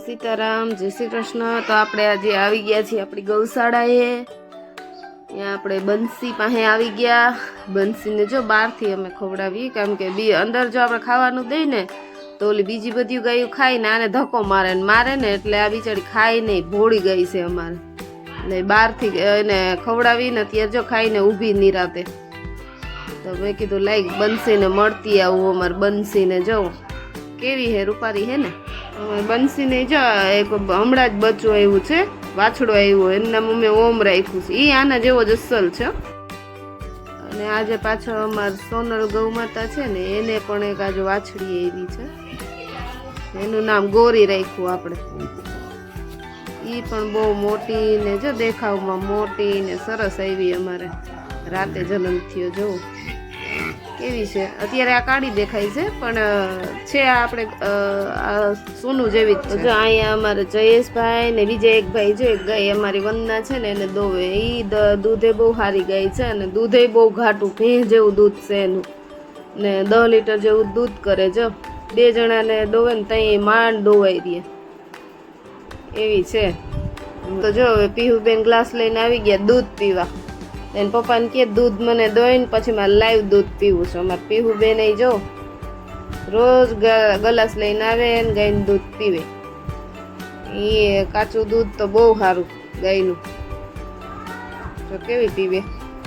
સીતારામ, જય શ્રી કૃષ્ણ. તો આપણે આજે આવી ગયા છીએ આપણી ગૌશાળાએ. ત્યાં આપણે બંસી પાસે આવી ગયા. બંસીને જો બહારથી અમે ખવડાવીએ, કેમ કે બી અંદર જો આપણે ખાવાનું દઈએ ને, તો ઓલી બીજી બધી ગાયું ખાય ને આને ધક્કો મારે ને મારે ને, એટલે આ બિચારી ખાય નહીં, ભોળી ગઈ છે અમારે. એટલે બહારથી એને ખવડાવીને અત્યારે જો ખાઈને ઊભી નિરાતે. તો મેં કીધું લાઈક બંસીને મળતી આવું અમારે બંસીને જવું કેવી હે રૂપારી હે ને? બંસીને જો એક હમણાં જ બચ્ચું આવ્યું છે, વાછડો આવ્યો એમના મમ્મી ઓમ રાખ્યું છે. એ આના જેવો જ અસલ છે. અને આજે પાછો અમાર સોનલ ગૌ માતા છે ને, એને પણ એક આજે વાછડી આવી છે. એનું નામ ગોરી રાખ્યું આપણે. એ પણ બહુ મોટી ને જો દેખાવમાં મોટી ને સરસ આવી અમારે. રાતે જન્મ થયો જોવો કેવી છે. અત્યારે આ કાળી દેખાય છે, પણ છે આપણે સોનું જેવી જ જો અહીંયા અમારે જયેશભાઈ ને બીજા એક ભાઈ, જો એક ગાય અમારી વંદના છે ને, એને દોવે. એ દૂધે બહુ સારી ગાય છે અને દૂધે બહુ ઘાટું ભેં જેવું દૂધ છે એનું. ને દસ લીટર જેવું દૂધ કરે, જો. બે જણાને દોવે ને ત્યાં માંડ દોવાઈ દે એવી છે. તો જો હવે પીહુબેન ગ્લાસ લઈને આવી ગયા દૂધ પીવા. એને પપ્પાને કે દૂધ મને દોઈને પછી મારે લાઈવ દૂધ પીવું છું. અમારે પીવું બે નહીં, જો. રોજ ગલાસ લઈને આવે ને ગાયનું દૂધ પીવે. એ કાચું દૂધ તો બહુ સારું ગાયનું. તો કેવી પીવે?